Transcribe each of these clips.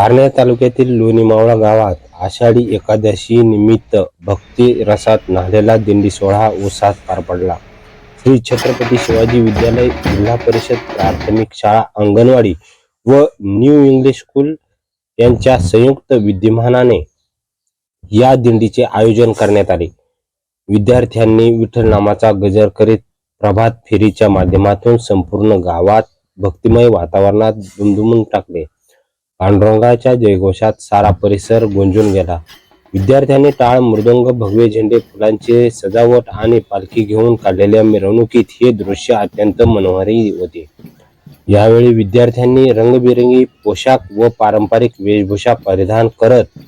पारनेर तालुक्यातील लोणी मावळा गावात आषाढी एकादशी निमित्त भक्ती रसात न्हालेला दिंडी सोहळा उत्साहात पार पडला. श्री छत्रपती शिवाजी विद्यालय जिल्हा परिषद प्राथमिक शाळा अंगणवाडी व न्यू इंग्लिश स्कूल यांच्या संयुक्त विद्यमानाने या दिंडीचे आयोजन करण्यात आले. विद्यार्थ्यांनी विठ्ठल नामाचा गजर करीत प्रभात फेरीच्या माध्यमातून संपूर्ण गावात भक्तिमय वातावरणात दुमदुमून टाकले. पांडुरंगाच्या जयघोषात सारा परिसर गुंजून गेला. विद्यार्थ्यांनी टाळ मृदंग भगवे झेंडे फुलांचे सजावट आणि पालखी घेऊन काढलेल्या मिरवणुकीत हे दृश्य अत्यंत मनोहरी होते. यावेळी विद्यार्थ्यांनी रंगबिरंगी पोशाख व पारंपरिक वेशभूषा परिधान करत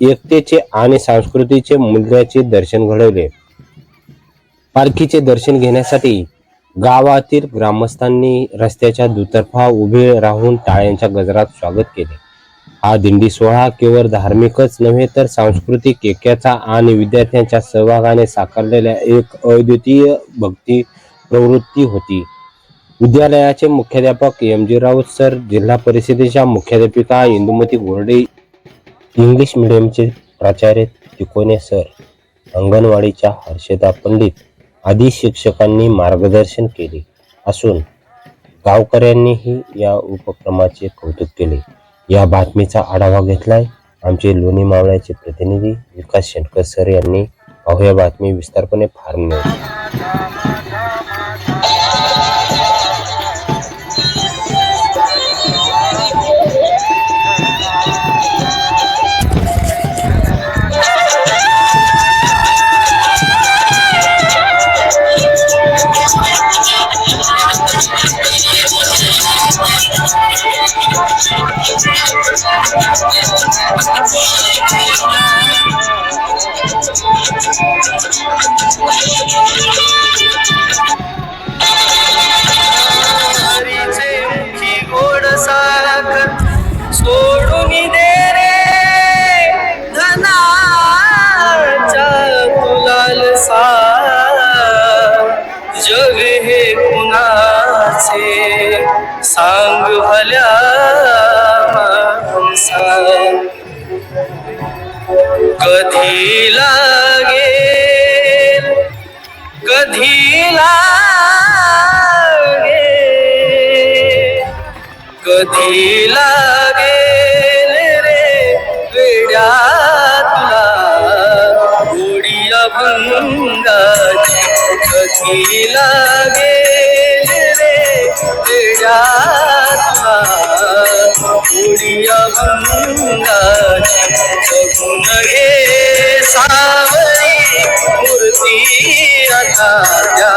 एकतेचे आणि संस्कृतीचे मूल्याचे दर्शन घडवले. पालखीचे दर्शन घेण्यासाठी गावातील ग्रामस्थांनी रस्त्याच्या दुतर्फा उभे राहून टाळ्यांच्या गजरात स्वागत केले. हा दिंडी सोहळा केवळ धार्मिकच नव्हे तर सांस्कृतिक ऐक्याचा आणि विद्यार्थ्यांच्या सहभागाने साकारलेल्या एक अद्वितीय भक्ती प्रवृत्ती होती. विद्यालयाचे मुख्याध्यापक एम जी राऊत सर जिल्हा परिषदेच्या मुख्याध्यापिका इंदुमती गोरडे इंग्लिश मिडियमचे प्राचार्य तिकोने सर अंगणवाडीच्या हर्षदा पंडित आदी शिक्षकांनी मार्गदर्शन केले असून गावकऱ्यांनीही या उपक्रमाचे कौतुक केले. या बातमीचा आढावा घेतलाय आमचे लोणी मावळ्याचे प्रतिनिधी विकास शेटकर सर यांनी. पाहूया बातमी विस्तारपणे फार भल्या कधी लागे कधी लागे कधी लागे रे वेड्या तुला? गोडी अभंगाची कधी लागे रे वेड्या उडिया गोडी अभंगाची घे सावरी मूर्ती आता त्या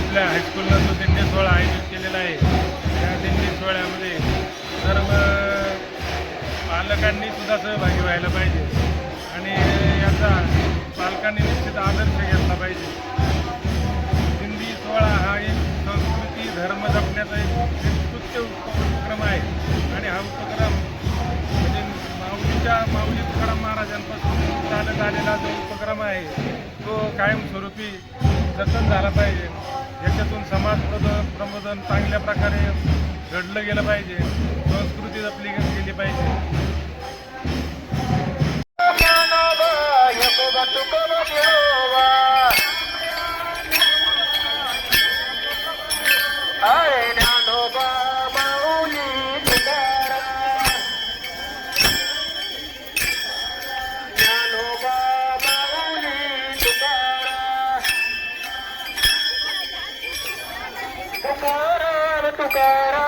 आपल्या हायस्कूलला जो दिंडी सोहळा आयोजित केलेला आहे त्या दिंडी सोहळ्यामध्ये सर्व पालकांनी सुद्धा सहभागी व्हायला पाहिजे. करण्याचा एक उत्कृष्ट उपक्रम आहे. आणि हा उपक्रम म्हणजे माऊलीच्या माऊली तुकाराम महाराजांपासून चालत आलेला जो उपक्रम आहे तो कायमस्वरूपी जतन झाला पाहिजे. याच्यातून समाज प्रबोधन प्रबोधन चांगल्या प्रकारे घडलं गेलं पाहिजे. संस्कृती जपली गेली पाहिजे. तुकाराम तुकाराम